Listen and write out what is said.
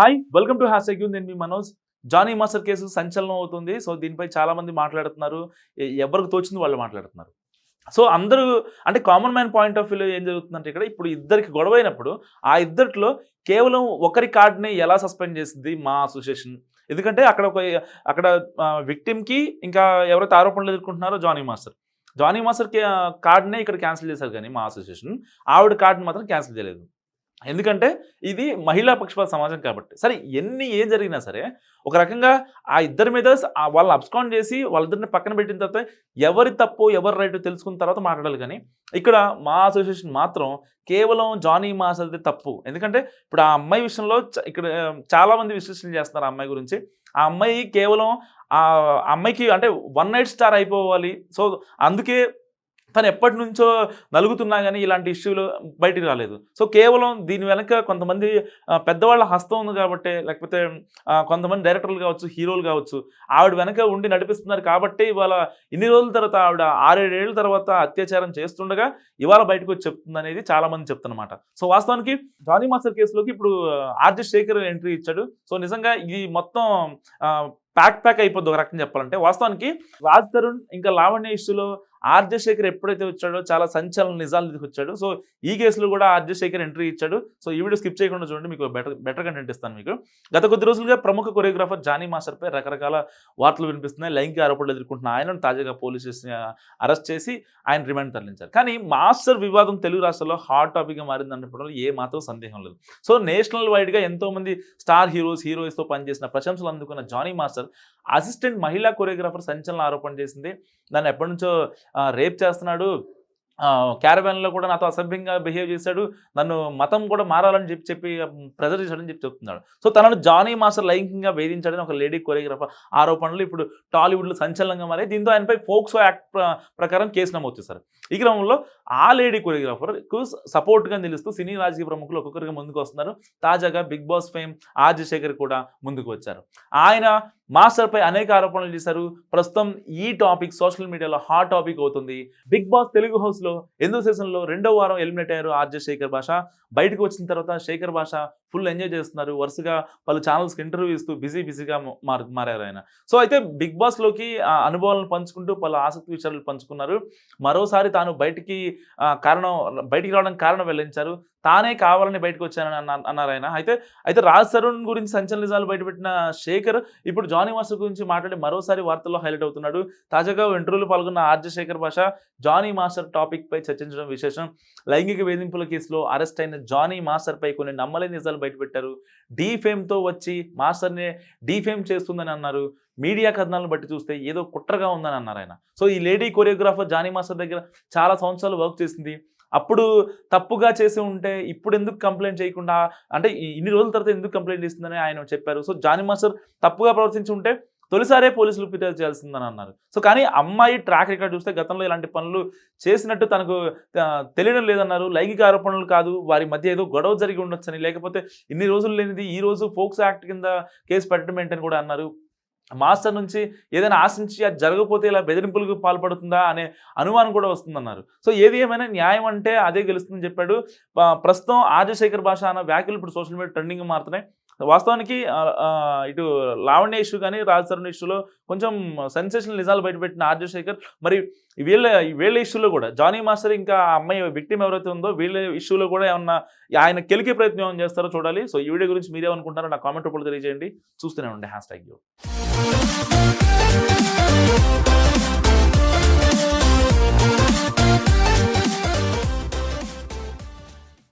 Hi welcome to hash you నేను మీ Manoj. Jani master case సంచలనం అవుతుంది. సో దీనిపై చాలామంది మాట్లాడుతున్నారు. ఎవరికి తోచింది వాళ్ళు మాట్లాడుతున్నారు. సో అందరూ అంటే కామన్ మ్యాన్ పాయింట్ ఆఫ్ వ్యూలో ఏం జరుగుతుందంటే ఇక్కడ ఇప్పుడు ఇద్దరికి గొడవ అయినప్పుడు ఆ ఇద్దరిలో కేవలం ఒకరి కార్డ్ని ఎలా సస్పెండ్ చేసింది మా అసోసియేషన్. ఎందుకంటే అక్కడ ఒక అక్కడ విక్టిమ్కి ఇంకా ఎవరైతే ఆరోపణలు ఎదుర్కొంటున్నారో జానీ మాస్టర్. జానీ మాస్టర్ కార్డ్నే ఇక్కడ క్యాన్సిల్ చేశారు కానీ మా అసోసియేషన్. ఆవిడ కార్డుని మాత్రం క్యాన్సిల్ చేయలేదు. ఎందుకంటే ఇది మహిళా పక్షపాత సమాజం కాబట్టి. సరే ఎన్ని ఏం జరిగినా సరే ఒక రకంగా ఆ ఇద్దరి మీద వాళ్ళని అబ్స్కాండ్ చేసి వాళ్ళిద్దరిని పక్కన పెట్టిన తర్వాత ఎవరి తప్పు ఎవరి రైట్ తెలుసుకున్న తర్వాత మాట్లాడాలి కానీ ఇక్కడ మా అసోసియేషన్ మాత్రం కేవలం జానీ మాసది తప్పు. ఎందుకంటే ఇప్పుడు ఆ అమ్మాయి విషయంలో చ- ఇక్కడ చాలామంది చాలా మంది విశ్లేషణ చేస్తున్నారు ఆ అమ్మాయి గురించి. ఆ అమ్మాయి కేవలం ఆ అమ్మాయికి అంటే వన్ నైట్ స్టార్ అయిపోవాలి. సో అందుకే తను ఎప్పటి నుంచో నలుగుతున్నా కానీ ఇలాంటి ఇష్యూలు బయటికి రాలేదు. సో కేవలం దీని వెనక కొంతమంది పెద్దవాళ్ళ హస్తం ఉంది కాబట్టి లేకపోతే కొంతమంది డైరెక్టర్లు కావచ్చు హీరోలు కావచ్చు ఆవిడ వెనక ఉండి నడిపిస్తున్నారు కాబట్టి ఇవాళ ఇన్ని రోజుల తర్వాత ఆవిడ ఆరేడేళ్ళ తర్వాత అత్యాచారం చేస్తుండగా ఇవాళ బయటకు వచ్చి చెప్తుంది అనేది చాలా మంది చెప్తున్నమాట. సో వాస్తవానికి జానీ మాస్టర్ కేసులోకి ఇప్పుడు ఆర్జే శేఖర్ ఎంట్రీ ఇచ్చాడు. సో నిజంగా ఇది మొత్తం ప్యాక్ ప్యాక్ అయిపోద్ది ఒక రకంగా చెప్పాలంటే. వాస్తవానికి రాజ్ తరుణ్ ఇంకా లావణ్య ఇష్యూలో ఆర్జశేఖర్ ఎప్పుడైతే వచ్చాడో చాలా సంచలన నిజాలు తీసుకొచ్చాడు సో ఈ కేసులో కూడా ఆర్జశేఖర్ ఎంట్రీ ఇచ్చాడు. సో ఈ వీడియో స్కిప్ చేయకుండా చూడండి మీకు బెటర్ బెటర్ కంటెంట్ ఇస్తాను మీకు. గత కొద్ది రోజులుగా ప్రముఖ కొరియోగ్రాఫర్ జానీ మాస్టర్పై రకరకాల వార్తలు వినిపిస్తున్నాయి. లైంగిక ఆరోపణలు ఎదుర్కొంటున్న ఆయనను తాజాగా పోలీస్ అరెస్ట్ చేసి ఆయన రిమాండ్ తరలించారు. కానీ మాస్టర్ వివాదం తెలుగు రాష్ట్రాల్లో హాట్ టాపిక్గా మారింది అనడంలో ఏ మాత్రం సందేహం లేదు. సో నేషనల్ వైడ్గా ఎంతో మంది స్టార్ హీరోస్ హీరోయిన్స్తో పనిచేసిన ప్రశంసలు అందుకున్న జానీ మాస్టర్ అసిస్టెంట్ మహిళా కొరియోగ్రాఫర్ సంచలన ఆరోపణ చేసింది. నన్ను ఎప్పటి నుంచో రేప్ చేస్తున్నాడు. క్యారవాన్లో కూడా నాతో అసభ్యంగా బిహేవ్ చేశాడు. నన్ను మతం కూడా మారాలని చెప్పి చెప్పి ప్రెజర్ చేశాడని చెప్పి చెప్తున్నాడు. సో తనను జానీ మాస్టర్ లైంగికంగా వేధించాడని ఒక లేడీ కొరియోగ్రాఫర్ ఆరోపణలు ఇప్పుడు టాలీవుడ్లో సంచలనంగా మారాయి. దీంతో ఆయనపై ఫోక్సో యాక్ట్ ప్రకారం కేసు నమోదు చేశారు. ఈ క్రమంలో ఆ లేడీ కొరియోగ్రాఫర్కు సపోర్ట్గా నిలుస్తూ సినీ రాజకీయ ప్రముఖులు ఒక్కొక్కరిగా ముందుకు వస్తున్నారు. తాజాగా బిగ్ బాస్ ఫేమ్ ఆర్జశేఖర్ కూడా ముందుకు వచ్చారు. ఆయన మాస్టర్పై అనేక ఆరోపణలు చేశారు. ప్రస్తుతం ఈ టాపిక్ సోషల్ మీడియాలో హాట్ టాపిక్ అవుతుంది. బిగ్ బాస్ తెలుగు హౌస్లో ఎనిమిదో సీజన్లో రెండో వారం ఎలిమినేట్ అయ్యారు ఆర్జే శేఖర్ భాష. బయటకు వచ్చిన తర్వాత శేఖర్ భాష ఫుల్ ఎంజాయ్ చేస్తున్నారు. వరుసగా పలు ఛానల్స్కి ఇంటర్వ్యూ ఇస్తూ బిజీ బిజీగా మారు మారారు ఆయన. సో అయితే బిగ్ బాస్లోకి ఆ అనుభవాలను పంచుకుంటూ పలు ఆసక్తి విషయాలు పంచుకున్నారు. మరోసారి తాను బయటికి కారణం బయటికి రావడానికి కారణం వెల్లించారు. తానే కావాలని బయటకు వచ్చానని అన్నారు ఆయన. అయితే అయితే రాజ్ తరుణ్ గురించి సంచలన నిజాలు బయటపెట్టిన శేఖర్ ఇప్పుడు జానీ మాస్టర్ గురించి మాట్లాడి మరోసారి వార్తల్లో హైలైట్ అవుతున్నాడు. తాజాగా ఇంటర్వ్యూలో పాల్గొన్న ఆర్జే శేఖర్ భాష జానీ మాస్టర్ టాపిక్ పై చర్చించడం విశేషం. లైంగిక వేధింపుల కేసులో అరెస్ట్ అయిన జానీ మాస్టర్ పై కొన్ని నమ్మలేని నిజాలు బయటపెట్టారు. డీఫేమ్తో వచ్చి మాస్టర్ని డీఫేమ్ చేస్తుందని అన్నారు. మీడియా కథనాలను బట్టి చూస్తే ఏదో కుట్రగా ఉందని అన్నారు ఆయన. సో ఈ లేడీ కొరియోగ్రాఫర్ జానీ మాస్టర్ దగ్గర చాలా సంవత్సరాలు వర్క్ చేసింది. అప్పుడు తప్పుగా చేసి ఉంటే ఇప్పుడు ఎందుకు కంప్లైంట్ చేయకుండా అంటే ఇన్ని రోజుల తర్వాత ఎందుకు కంప్లైంట్ చేస్తుందని ఆయన చెప్పారు. సో జానీ మాస్టర్ తప్పుగా ప్రవర్తించి ఉంటే తొలిసారే పోలీసులు ఫిర్యాదు చేయాల్సిందని అన్నారు. సో కానీ అమ్మాయి ట్రాక్ రికార్డ్ చూస్తే గతంలో ఇలాంటి పనులు చేసినట్టు తనకు తెలియడం లేదన్నారు. లైంగిక ఆరోపణలు కాదు. వారి మధ్య ఏదో గొడవ జరిగి ఉండొచ్చని లేకపోతే ఇన్ని రోజులు లేనిది ఈ రోజు ఫోక్స్ యాక్ట్ కింద కేసు పెట్టడం ఏంటని కూడా అన్నారు. మాస్టర్ నుంచి ఏదైనా ఆశించి అది జరగకపోతే ఇలా బెదిరింపులకు పాల్పడుతుందా అనే అనుమానం కూడా వస్తుందన్నారు. సో ఏది ఏమైనా న్యాయం అంటే అదే గెలుస్తుందని చెప్పాడు. ప్రస్తుతం ఆదిశేఖర్ భాష అన్న వ్యాఖ్యలు ఇప్పుడు సోషల్ మీడియా ట్రెండింగ్ మారుతున్నాయి. వాస్తవానికి ఇటు లావణ్య ఇష్యూ కానీ రాజ్ తరుణ్ ఇష్యూలో కొంచెం సెన్సేషనల్ నిజాలు బయటపెట్టిన ఆర్జే శేఖర్. మరి వీళ్ళ వీళ్ళ ఇష్యూలో కూడా జానీ మాస్టర్ ఇంకా ఆ అమ్మాయి విక్టిమ్ ఎవరైతే ఉందో వీళ్ళ ఇష్యూలో కూడా ఏమన్నా ఆయన కెలికే ప్రయత్నం ఏమైనా చేస్తారో చూడాలి. సో ఈ వీడియో గురించి మీరేమనుకుంటారో నా కామెంట్ రూపంలో తెలియజేయండి. చూస్తూనే ఉండే హ్యాష్ ట్యాగ్ యూ.